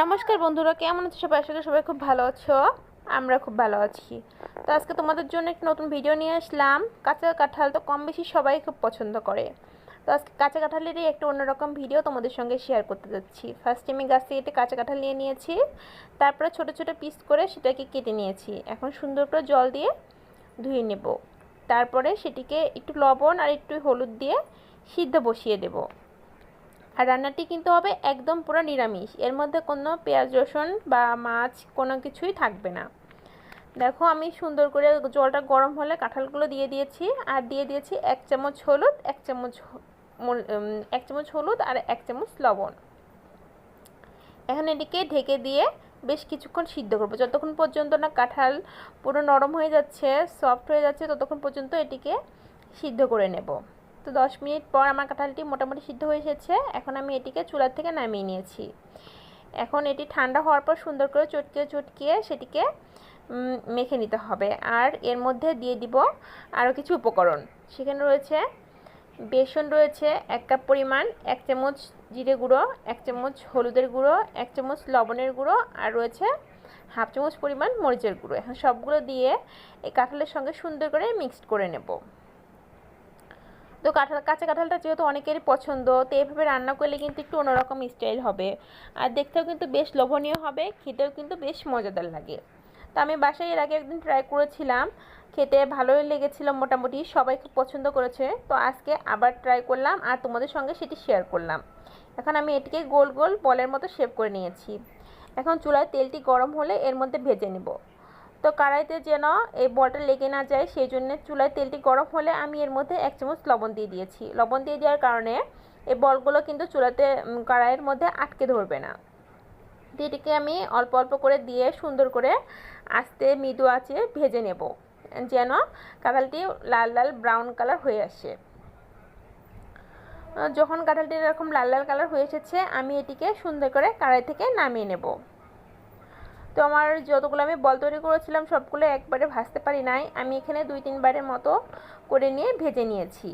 নমস্কার বন্ধুরা, কেমন আছো সবাই? আশা করি সবাই খুব ভালো আছো। আমরা খুব ভালো আছি। তো আজকে তোমাদের জন্য একটা নতুন ভিডিও নিয়ে আসলাম। কাঁচা কাঁঠাল তো কম বেশি সবাই খুব পছন্দ করে। তো আজকে কাঁচা কাঁঠালেরই একটা অন্যরকম ভিডিও তোমাদের সঙ্গে শেয়ার করতে যাচ্ছি। ফার্স্ট আমি গাছ থেকে একটা কাঁচা কাঁঠাল নিয়ে নিয়েছি। তারপরে ছোট ছোট পিস করে সেটাকে কেটে নিয়েছি। এখন সুন্দর করে জল দিয়ে ধুয়ে নেব। তারপরে সেটিকে একটু লবণ আর একটু হলুদ দিয়ে সিদ্ধ বসিয়ে দেবো। আর রান্নাটি কিন্তু হবে একদম পুরো নিরামিষ। এর মধ্যে কোনো পেঁয়াজ, রসুন বা মাছ, কোনো কিছুই থাকবে না। দেখো আমি সুন্দর করে জলটা গরম হলে কাঁঠালগুলো দিয়ে দিয়েছি। আর দিয়ে দিয়েছি এক চামচ হলুদ, এক চামচ এক চামচ হলুদ আর এক চামচ লবণ। এখন এটিকে ঢেকে দিয়ে বেশ কিছুক্ষণ সিদ্ধ করব। যতক্ষণ পর্যন্ত না কাঁঠাল পুরো নরম হয়ে যাচ্ছে সফট হয়ে যাচ্ছে, ততক্ষণ পর্যন্ত এটিকে সিদ্ধ করে নেব। তো দশ মিনিট পর আমার কাঁঠালটি মোটামুটি সিদ্ধ হয়ে এসেছে। এখন আমি এটিকে চুলার থেকে নামিয়ে নিয়েছি। এখন এটি ঠান্ডা হওয়ার পর সুন্দর করে চটকিয়ে চটকিয়ে সেটিকে মেখে নিতে হবে। আর এর মধ্যে দিয়ে দিব আরও কিছু উপকরণ। সেখানে রয়েছে বেসন রয়েছে, এক কাপ পরিমাণ, এক চামচ জিরে গুঁড়ো, এক চামচ হলুদের গুঁড়ো, এক চামচ লবণের গুঁড়ো, আর রয়েছে হাফ চামচ পরিমাণ মরিচের গুঁড়ো। এখন সবগুলো দিয়ে এই কাঁঠালের সঙ্গে সুন্দর করে মিক্সড করে নেব। তো কাঁঠাল, কাঁচা কাঁঠালটা যেহেতু অনেকেরই পছন্দ, তো এইভাবে রান্না করলে কিন্তু একটু অন্যরকম স্টাইল হবে। আর দেখতেও কিন্তু বেশ লোভনীয় হবে, খেতেও কিন্তু বেশ মজাদার লাগে। তো আমি বাসায় এর আগে একদিন ট্রাই করেছিলাম, খেতে ভালোই লেগেছিল মোটামুটি, সবাই খুব পছন্দ করেছে। তো আজকে আবার ট্রাই করলাম আর তোমাদের সঙ্গে সেটি শেয়ার করলাম। এখন আমি এটিকে গোল গোল বলের মতো শেপ করে নিয়েছি। এখন চুলায় তেলটি গরম হলে এর মধ্যে ভেজে নেব। তো কড়াইতে যেন এই বলটা লেগে না যায়, সেই জন্য চুলায় তেলটি গরম হলে আমি এর মধ্যে এক চামচ লবণ দিয়ে দিয়েছি। লবণ দিয়ে দেওয়ার কারণে এই বলগুলো কিন্তু চুলাতে কড়াইয়ের মধ্যে আটকে ধরবে না। এটিকে আমি অল্প অল্প করে দিয়ে সুন্দর করে আস্তে মৃদু আছে ভেজে নেব, যেন কাঁঠালটি লাল লাল ব্রাউন কালার হয়ে আসে। যখন কাঁঠালটি এরকম লাল লাল কালার হয়ে এসেছে, আমি এটিকে সুন্দর করে কড়াই থেকে নামিয়ে নেব। তো আমার যতগুলো আমি বল তৈরি করেছিলাম, সবগুলো একবারে ভাজতে পারি নাই। আমি এখানে দুই তিনবারের মতো করে নিয়ে ভেজে নিয়েছি।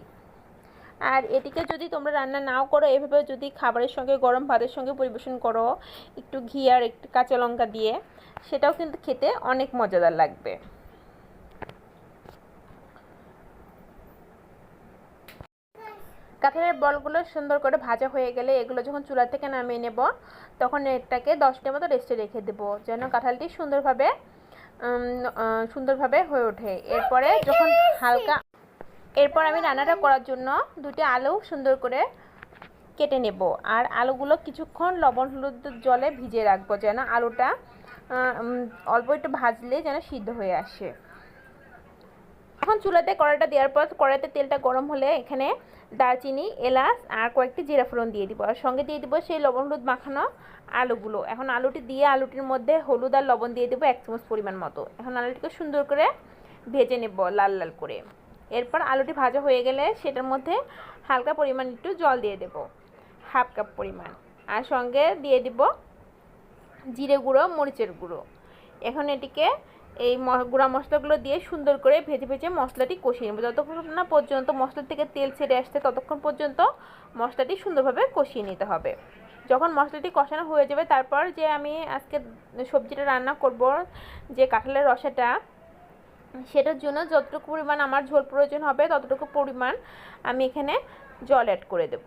আর এটিকে যদি তোমরা রান্না নাও করো, এভাবে যদি খাবারের সঙ্গে, গরম ভাতের সঙ্গে পরিবেশন করো, একটু ঘি আর একটু কাঁচা লঙ্কা দিয়ে, সেটাও কিন্তু খেতে অনেক মজাদার লাগবে। কাঁঠালের বলগুলো সুন্দর করে ভাজা হয়ে গেলে এগুলো যখন চুলা থেকে নামিয়ে নেব, তখন এটাকে দশটার মতো রেস্টে রেখে দেবো, যেন কাঁঠালটি সুন্দরভাবে সুন্দরভাবে হয়ে ওঠে। এরপরে যখন হালকা, এরপর আমি রান্নাটা করার জন্য দুটি আলু সুন্দর করে কেটে নেব। আর আলুগুলো কিছুক্ষণ লবণ হলুদ জলে ভিজিয়ে রাখব, যেন আলুটা অল্প একটু ভাজলে যেন সিদ্ধ হয়ে আসে। এখন চুলাতে কড়াইটা দেওয়ার পর কড়াইতে তেলটা গরম হলে এখানে দারচিনি, এলাচ আর কয়েকটি জিরা ফোড়ন দিয়ে দিব। আর সঙ্গে দিয়ে দিব সেই লবণ হলুদ মাখানো আলুগুলো। এখন আলুটি দিয়ে আলুটির মধ্যে হলুদ আর লবণ দিয়ে দেবো এক চামচ পরিমাণ মতো। এখন আলুটিকে সুন্দর করে ভেজে নেব লাল লাল করে। এরপর আলুটি ভাজা হয়ে গেলে সেটার মধ্যে হালকা পরিমাণ একটু জল দিয়ে দেব। হাফ কাপ পরিমাণ। আর সঙ্গে দিয়ে দিব জিরে গুঁড়ো, মরিচের গুঁড়ো। এখন এটিকে এই গুঁড়া মশলাগুলো দিয়ে সুন্দর করে ভেজে ভেজে মশলাটি কষিয়ে নেব। যতক্ষণ না পর্যন্ত মশলা থেকে তেল ছেড়ে আসছে, ততক্ষণ পর্যন্ত মশলাটি সুন্দরভাবে কষিয়ে নিতে হবে। যখন মশলাটি কষানো হয়ে যাবে, তারপর যে আমি আজকে সবজিটা রান্না করব, যে কাঁঠালের রসাটা, সেটার জন্য যতটুকু পরিমাণ আমার ঝোল প্রয়োজন হবে, ততটুকু পরিমাণ আমি এখানে জল অ্যাড করে দেব।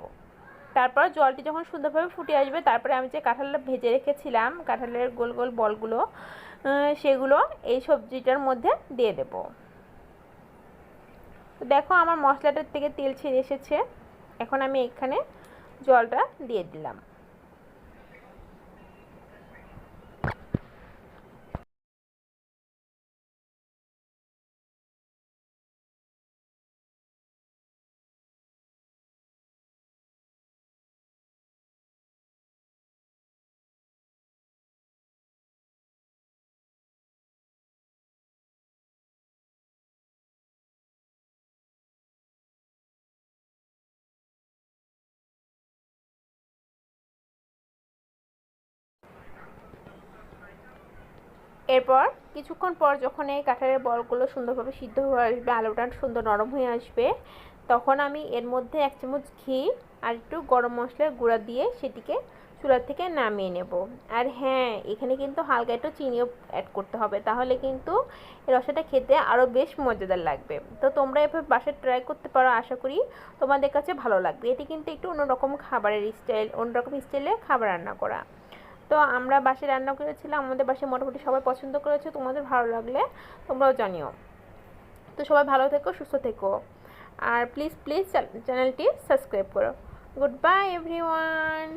তারপর জলটি যখন সুন্দরভাবে ফুটে আসবে, তারপরে আমি যে কাঁঠালটা ভেজে রেখেছিলাম, কাঁঠালের গোল গোল বলগুলো সেগুলো এই সবজিটার মধ্যে দিয়ে দেব। দেখো আমার মশলাটার থেকে তেল ছেড়ে এসেছে। এখন আমি এখানে জলটা দিয়ে দিলাম। এরপর কিছুক্ষণ পর যখন এই কাঁঠালের বলগুলো সুন্দরভাবে সিদ্ধ হয়ে আসবে, আলুটা সুন্দর নরম হয়ে আসবে, তখন আমি এর মধ্যে এক চামচ ঘি আর একটু গরম মশলার গুঁড়া দিয়ে সেটিকে চুলার থেকে নামিয়ে নেব। আর হ্যাঁ এখানে কিন্তু হালকা একটু চিনিও অ্যাড করতে হবে, তাহলে কিন্তু এই রসাটা খেতে আরও বেশ মজাদার লাগবে। তো তোমরা এভাবে বাসায় ট্রাই করতে পারো, আশা করি তোমাদের কাছে ভালো লাগবে। এটি কিন্তু একটু অন্যরকম খাবারের স্টাইল অন্যরকম স্টাইলে খাবার রান্না করা। তো আমরা বাসে রান্না করেছিলাম, আমাদের বাসে মোটামুটি সবাই পছন্দ করেছে, তোমাদের ভালো লাগলে তোমরাও জানিও। তো সবাই ভালো থেকো, সুস্থ থেকো। আর প্লিজ প্লিজ চ্যানেলটি সাবস্ক্রাইব করো। Good bye everyone